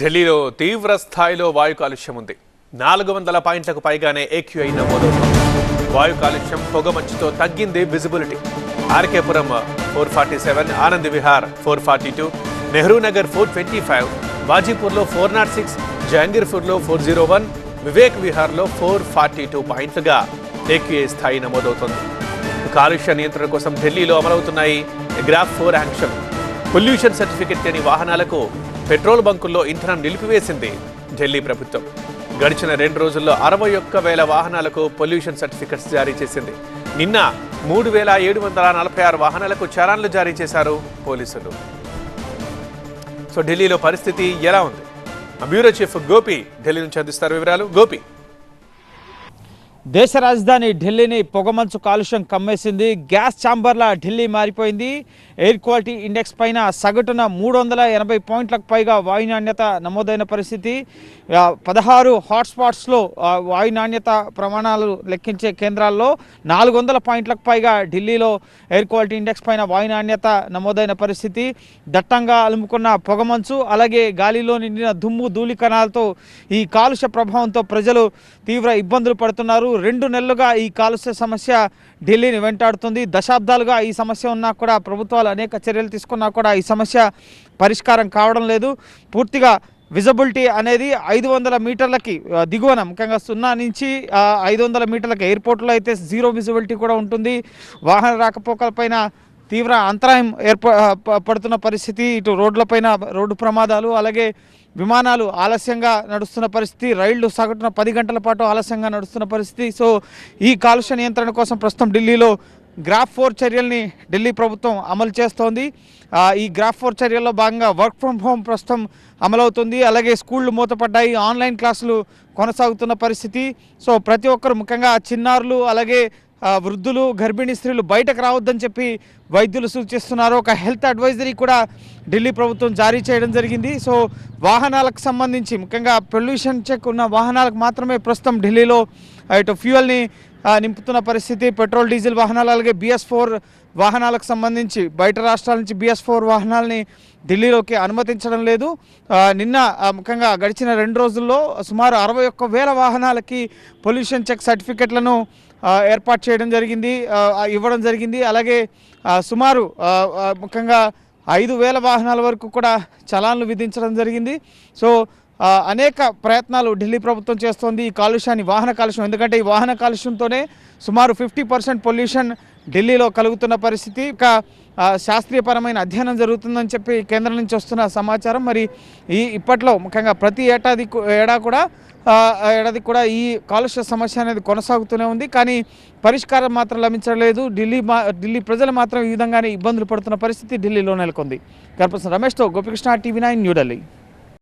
ఢిల్లీలో తీవ్ర స్థాయిలో వాయు కాలుష్యం ఉంది. నాలుగు వందల పాయింట్లకు పైగానే ఏక్యూఐ నమోదవుతోంది వాయు కాలుష్యం పొగమంచుతో తగ్గింది visibility RK Puram four forty seven Anand Vihar four forty two Nehru Nagar four twenty five బాజీపూర్లో four nought six జహంగీర్పూర్లో ఫోర్ జీరో వన్ వివేక్ విహార్లో ఫోర్ ఫార్టీ టూ పాయింట్లుగా ఏక్యూఐ స్థాయి నమోదవుతోంది. కాలుష్య నియంత్రణ కోసం ఢిల్లీలో అమలవుతున్నాయి GRAP four action. Pollution certificate లేని వాహనాలకు పెట్రోల్ బంకుల్లో ఇంధనం నిలిపివేసింది ఢిల్లీ ప్రభుత్వం. గడిచిన రెండు రోజుల్లో అరవై ఒక్క వేల వాహనాలకు పొల్యూషన్ సర్టిఫికెట్స్ జారీ చేసింది. నిన్న మూడు వేల ఏడు వందల నలభై ఆరు వాహనాలకు చలాన్లు జారీ చేశారు పోలీసులు. సో ఢిల్లీలో పరిస్థితి ఎలా ఉంది? బ్యూరో చీఫ్ గోపి ఢిల్లీ నుంచి అందిస్తారు వివరాలు. గోపి. దేశ రాజధాని ఢిల్లీని పొగమంచు కాలుష్యం కమ్మేసింది. గ్యాస్ ఛాంబర్ల ఢిల్లీ మారిపోయింది. ఎయిర్ క్వాలిటీ ఇండెక్స్ పైన సగటున మూడు వందల ఎనభై పాయింట్లకు పైగా వాయు నాణ్యత నమోదైన పరిస్థితి. పదహారు హాట్స్పాట్స్లో వాయు నాణ్యత ప్రమాణాలు లెక్కించే కేంద్రాల్లో నాలుగు వందల పాయింట్లకు పైగా ఢిల్లీలో ఎయిర్ క్వాలిటీ ఇండెక్స్ పైన వాయు నాణ్యత నమోదైన పరిస్థితి. దట్టంగా అలుముకున్న పొగమంచు అలాగే గాలిలో నిండిన దుమ్ము ధూళి కణాలతో ఈ కాలుష్య ప్రభావంతో ప్రజలు తీవ్ర ఇబ్బందులు పడుతున్నారు. రెండు నెలలుగా ఈ కాలుష్య సమస్య ఢిల్లీని వెంటాడుతుంది. దశాబ్దాలుగా ఈ సమస్య ఉన్నా కూడా ప్రభుత్వాలు అనేక చర్యలు తీసుకున్నా కూడా ఈ సమస్య పరిష్కారం కావడం లేదు. పూర్తిగా విజిబిలిటీ అనేది ఐదు వందల మీటర్లకి దిగువన ముఖ్యంగా సున్నా నుంచి ఐదు వందల మీటర్లకి ఎయిర్పోర్ట్లో అయితే జీరో విజిబిలిటీ కూడా ఉంటుంది. వాహన రాకపోకలపైన తీవ్ర అంతరాయం ఏర్ప పడుతున్న పరిస్థితి ఇటు రోడ్లపైన రోడ్డు ప్రమాదాలు అలాగే విమానాలు ఆలస్యంగా నడుస్తున్న పరిస్థితి రైళ్ళు సగటున పది గంటల పాటు ఆలస్యంగా నడుస్తున్న పరిస్థితి. సో ఈ కాలుష్య నియంత్రణ కోసం ప్రస్తుతం ఢిల్లీలో గ్రాఫ్ ఫోర్ చర్యల్ని ఢిల్లీ ప్రభుత్వం అమలు చేస్తోంది. ఈ గ్రాఫ్ ఫోర్ చర్యల్లో భాగంగా వర్క్ ఫ్రమ్ హోమ్ ప్రస్తుతం అమలవుతుంది. అలాగే స్కూళ్ళు మూతపడ్డాయి ఆన్లైన్ క్లాసులు కొనసాగుతున్న పరిస్థితి. సో ప్రతి ఒక్కరు ముఖ్యంగా చిన్నారులు అలాగే వృద్ధులు గర్భిణీ స్త్రీలు బయటకు రావద్దని చెప్పి వైద్యులు సూచిస్తున్నారు. ఒక హెల్త్ అడ్వైజరీ కూడా ఢిల్లీ ప్రభుత్వం జారీ చేయడం జరిగింది. సో వాహనాలకు సంబంధించి ముఖ్యంగా పొల్యూషన్ చెక్ ఉన్న వాహనాలకు మాత్రమే ప్రస్తుతం ఢిల్లీలో ఇటు ఫ్యూయల్ని నింపుతున్న పరిస్థితి. పెట్రోల్ డీజిల్ వాహనాలు అలాగే బిఎస్ ఫోర్ వాహనాలకు సంబంధించి బయట రాష్ట్రాల నుంచి బిఎస్ ఫోర్ వాహనాలని ఢిల్లీలోకి అనుమతించడం లేదు. నిన్న ముఖ్యంగా గడిచిన రెండు రోజుల్లో సుమారు అరవై ఒక్క వేల వాహనాలకి పొల్యూషన్ చెక్ సర్టిఫికెట్లను ఏర్పాటు చేయడం జరిగింది. ఇవ్వడం జరిగింది. అలాగే సుమారు ముఖ్యంగా ఐదు వేల వాహనాల వరకు కూడా చలాన్లు విధించడం జరిగింది. సో అనేక ప్రయత్నాలు ఢిల్లీ ప్రభుత్వం చేస్తోంది. ఈ కాలుష్యాన్ని వాహన కాలుష్యం ఎందుకంటే ఈ వాహన కాలుష్యంతోనే సుమారు ఫిఫ్టీ పర్సెంట్ పొల్యూషన్ ఢిల్లీలో కలుగుతున్న పరిస్థితి. ఇక శాస్త్రీయపరమైన అధ్యయనం జరుగుతుందని చెప్పి కేంద్రం నుంచి వస్తున్న సమాచారం. మరి ఈ ఇప్పట్లో ముఖ్యంగా ప్రతి ఏటాది ఏడా కూడా ఏడాది కూడా ఈ కాలుష్య సమస్య అనేది కొనసాగుతూనే ఉంది. కానీ పరిష్కారం మాత్రం లభించలేదు. ఢిల్లీ మా ఢిల్లీ ప్రజలు మాత్రం ఈ విధంగానే ఇబ్బందులు పడుతున్న పరిస్థితి ఢిల్లీలో నెలకొంది. కర్పర్సన్ రమేష్తో గోపికృష్ణ టీవీ నైన్ న్యూఢిల్లీ